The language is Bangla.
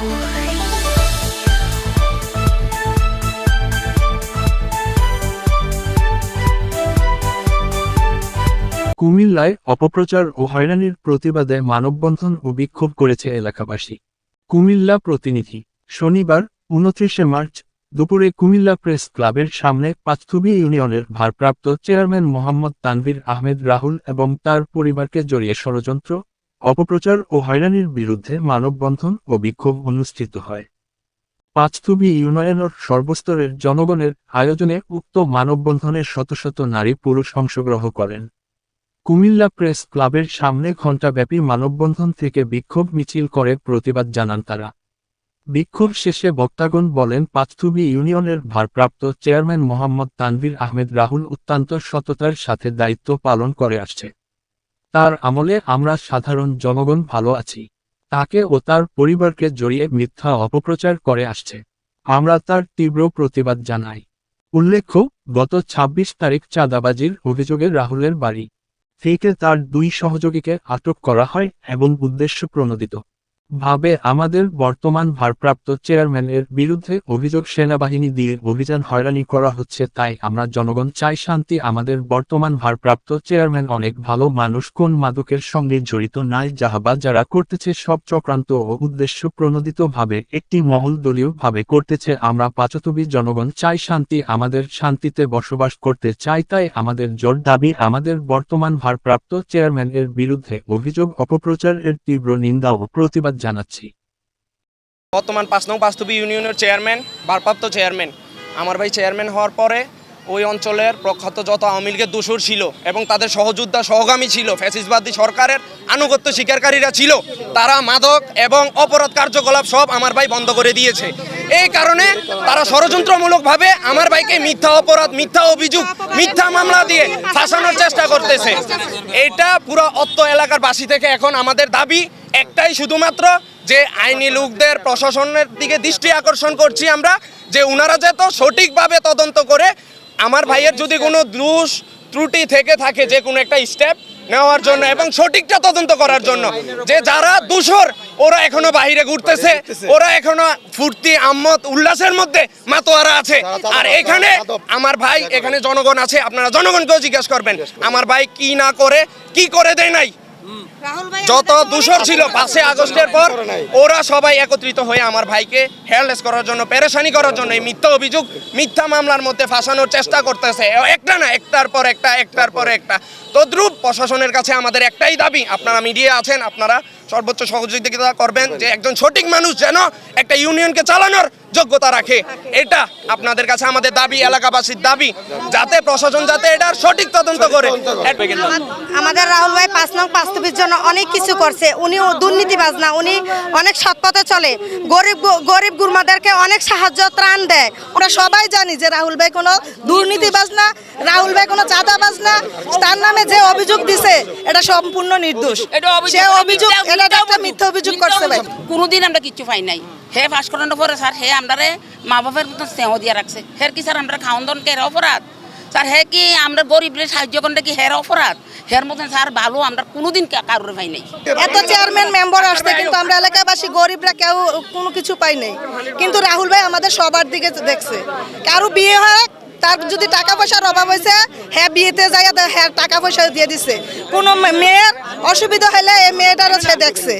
কুমিল্লায় অপপ্রচার ও হয়রানির প্রতিবাদে মানববন্ধন ও বিক্ষোভ করেছে এলাকাবাসী। কুমিল্লা প্রতিনিধি, শনিবার, উনত্রিশে মার্চ, দুপুরে কুমিল্লা প্রেস ক্লাবের সামনে পাঁচথুবি ইউনিয়নের ভারপ্রাপ্ত চেয়ারম্যান মোহাম্মদ তানভীর আহমেদ রাহুল এবং তার পরিবারকে জড়িয়ে ষড়যন্ত্র অপপ্রচার ও হয়রানির বিরুদ্ধে মানববন্ধন ও বিক্ষোভ অনুষ্ঠিত হয়। পাঁচথুবি ইউনিয়নের সর্বস্তরের জনগণের আয়োজনে উক্ত মানববন্ধনে শত শত নারী পুরুষ অংশগ্রহণ করেন। কুমিল্লা প্রেস ক্লাবের সামনে ঘণ্টাব্যাপী মানববন্ধন থেকে বিক্ষোভ মিছিল করে প্রতিবাদ জানান তারা। বিক্ষোভ শেষে বক্তাগণ বলেন পাঁচথুবি ইউনিয়নের ভারপ্রাপ্ত চেয়ারম্যান মোহাম্মদ তানভীর আহমেদ রাহুল অত্যন্ত সততার সাথে দায়িত্ব পালন করে আসছে। তার আমলে আমরা সাধারণ জনগণ ভালো আছি। তাকে ও তার পরিবারকে জড়িয়ে মিথ্যা অপপ্রচার করে আসছে। আমরা তার তীব্র প্রতিবাদ জানাই। উল্লেখ্য, গত ২৬ তারিখ চাঁদাবাজির অভিযোগে রাহুলের বাড়ি থেকে তার দুই সহযোগীকে আটক করা হয় এবং উদ্দেশ্য প্রণোদিত। ভাবে আমাদের বর্তমান ভারপ্রাপ্ত চেয়ারম্যানের বিরুদ্ধে অভিযোগ সেনাবাহিনী দিয়ে অভিযান হয়রানি করা হচ্ছে, তাই আমরা জনগণ চাই শান্তি। আমাদের বর্তমান ভারপ্রাপ্ত চেয়ারম্যান অনেক ভালো মানুষ, কোন মাদকের সঙ্গে জড়িত নাই যাহাবা যারা করতেছে সব চক্রান্ত ও উদ্দেশ্য প্রণোদিত ভাবে একটি মহল দলীয় ভাবে করতেছে। আমরা পাচতবী জনগণ চাই শান্তি, আমাদের শান্তিতে বসবাস করতে চাই, তাই আমাদের জোর দাবি। আমাদের বর্তমান ভারপ্রাপ্ত চেয়ারম্যানের বিরুদ্ধে অভিযোগ অপপ্রচার এর তীব্র নিন্দা ও প্রতিবাদ জানাচ্ছি। বর্তমান পাঁচ নং বাস্তবী ইউনিয়নের চেয়ারম্যান, ভারপ্রাপ্ত চেয়ারম্যান। আমার ভাই চেয়ারম্যান হওয়ার পরে ওই অঞ্চলের প্রখ্যাত যত আওয়ামী লীগের দোসর ছিল এবং তাদের সহযোদ্ধা সহগামী ছিল, ফ্যাসিসবাদী সরকারের আনুগত্য স্বীকারকারীরা ছিল, তারা মাদক এবং অপরাধ কার্যকলাপ সব আমার ভাই বন্ধ করে দিয়েছে। এই কারণে তারা ষড়যন্ত্রমূলকভাবে আমার ভাইকে মিথ্যা অপরাধ, মিথ্যা অভিযোগ, মিথ্যা মামলা দিয়ে ফাঁসানোর চেষ্টা করতেছে। এটা পুরো অত্ত এলাকার বাসী থেকে এখন আমাদের দাবি একটাই শুধুমাত্র যে আইনি লোকদের প্রশাসনের দিকে দৃষ্টি আকর্ষণ করছি আমরা যে উনারা যেত সঠিকভাবে তদন্ত করে আমার ভাইয়ের যদি কোনো দোষ ত্রুটি থেকে থাকে যে কোনো একটা স্টেপ নেওয়ার জন্য এবং সঠিকটা তদন্ত করার জন্য যে যারা দূষর ওরা এখনও বাহিরে ঘুরতেছে ওরা এখনও ফুর্তি আম্মত উল্লাসের মধ্যে মাতোয়ারা আছে। আর এখানে আমার ভাই এখানে জনগণ আছে আপনারা জনগণকেও জিজ্ঞেস করবেন আমার ভাই কি না করে কি করে দেয় নাই? যত দূষণ ছিল পাঁচই আগস্টের পর ওরা সবাই একত্রিত হয়ে আমার ভাইকে হেয়ারলেস করার জন্য পেরেশানি করার জন্য এই মিথ্যা অভিযোগ মিথ্যা মামলার মধ্যে ফাঁসানোর চেষ্টা করতেছে। একটা না একটার পর একটা একটার পর একটা। তদ্রুপ প্রশাসনের কাছে আমাদের একটাই দাবি আপনারা মিডিয়া আছেন আপনারা সর্বোচ্চ সহযোগিতা করবেন যে একজন সঠিক মানুষ যেন একটা ইউনিয়নকে চালানোর যোগ্যতা রাখে। এটা আপনাদের কাছে আমাদের দাবি এলাকাবাসীর দাবি যাতে প্রশাসন যাতে এটার সঠিক তদন্ত করে। আমাদের রাহুল ভাই পাঁচ নং বাস্তবের জন্য অনেক কিছু করছে। উনি দুর্নীতিবাজ না উনি অনেক সৎ পথে চলে। গরিব গরিব গুরমাদেরকে অনেক সাহায্য ত্রাণ দেয়। আমরা সবাই জানি যে রাহুল ভাই কোনো দুর্নীতিবাজ না রাহুল ভাই কোনো চাঁদাবাজ না তার নামে যে অভিযোগ দিছে এটা সম্পূর্ণ নির্দোষ। সে অভিযোগ এটা একটা মিথ্যা অভিযোগ করছে ভাই। কোনোদিন আমরা কিচ্ছু পাই নাই। হে পাস করানোর পরে স্যার হে আমরারে মা বাপের মতন স্নেহ দিয়া রাখছে। হের কি স্যার আমরা খাওয়ান দন কে অপরাধ? স্যার হে কি আমরা গরিবরে সাহায্য করতে কি হের অপরাধ? হের মতন স্যার ভালো আমরা কোনোদিন কারোর পাই নাই। এত চেয়ারম্যান মেম্বার আসছে কিন্তু আমরা এলাকাবাসী গরিবরা কেউ কোনো কিছু পাই নাই। কিন্তু রাহুল ভাই আমাদের সবার দিকে দেখছে। কারও বিয়ে হয় তার যদি টাকা পয়সার অভাব হয়েছে হ্যাঁ বিয়েতে যাই হ্যাঁ টাকা পয়সা দিয়ে দিছে। কোনো মেয়ের অসুবিধা হলে এই মেয়েটারও সে দেখছে।